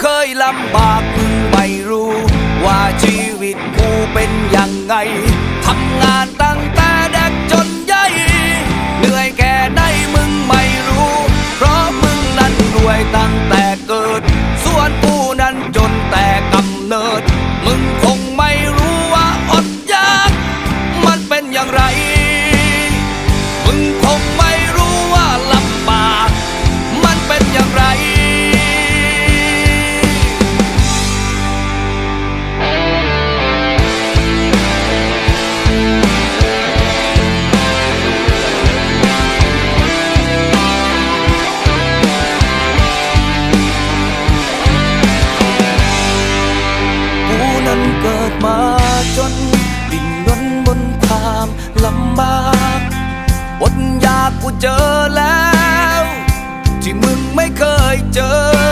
เคยลำบากมึงไม่รู้ ว่าชีวิตกูเป็นยังไงทำงานตั้งแต่เด็กจนใหญ่เหนื่อยแค่ไหนมึงไม่รู้ เพราะมึงนั้นรวยตั้งแต่เกิด ส่วนกูนั้นจนแต่กำเนิด มึงคงไม่รู้ว่าอดอยาก มันเป็นอย่างไร กมาจนดิ้นรนบนความลำบากอดอยากกูเจอแล้ว ที่มึงไม่เคยเจอ